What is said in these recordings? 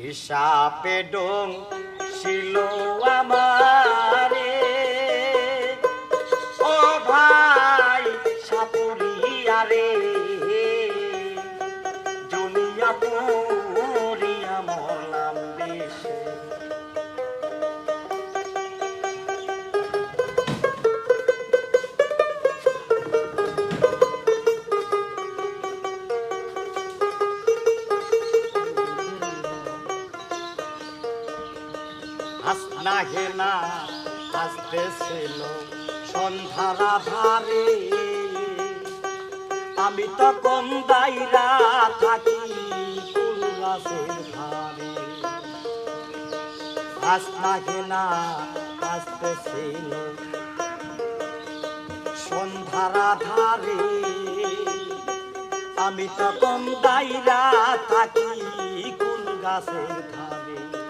হিসাবে ডং ছিল আমারে। ও ভাই সাপুরিয়ারে জুনিয়া হাসনা হেনা হাসতেছিল সন্ধ্যারা ধারে আমি তখন দাইরা থাকি হাসনা হেনা হাসতেছিল সন্ধ্যারা ধারে আমি তখন দাইরা থাকি কুল গাছের ধারে।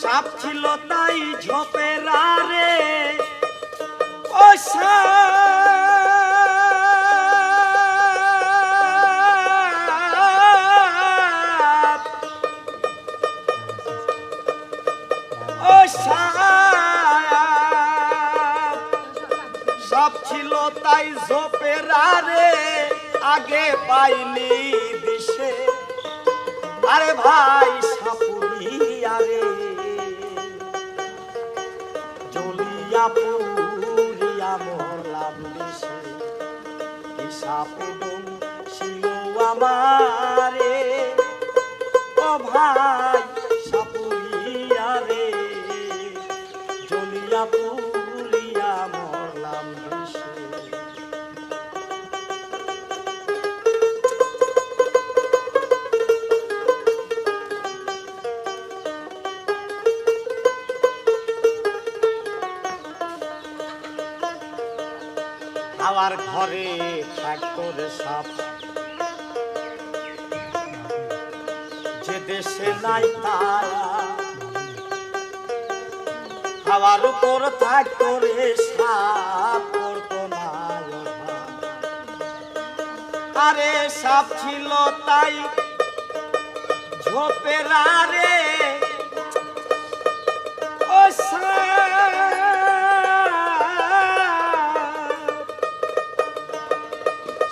সাপ ছিল তাই ঝোপের আরে ও সাপ। ছিল তাই ঝোপের আরে আগে পাইনি দিশে। আরে ভাই জলিয়া পুরিয়া মরলাম দেশে। হিসাবে ডোম ছিল আমারে। ও ভাই সাপুরিয়া রে জলিয়া পুরিয়া আমার ঘরে থাকতো রে সাপ যে দেশে নাই তারা উপর থাকতো সাপ, করতো না আরে সাপ ছিল তাই ঝোপের আরে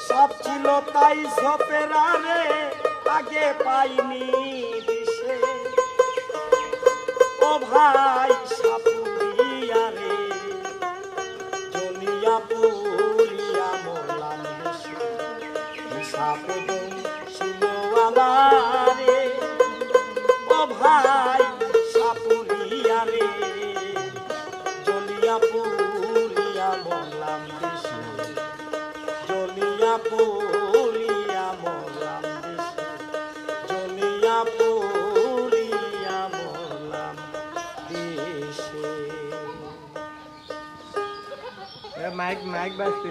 সব ছিল তাই আরে আগে পাইনি দিশে। ও ভাই সাপুরিয়া রে জলিয়া পুরিয়া ছিল আমারে, ও ভাই পুরিয়া জলিয়া পুরিয়া মরলাম দেশে। জলিয়া পুরিয়া মরলাম দেশে। মাইক মাইক বাজতে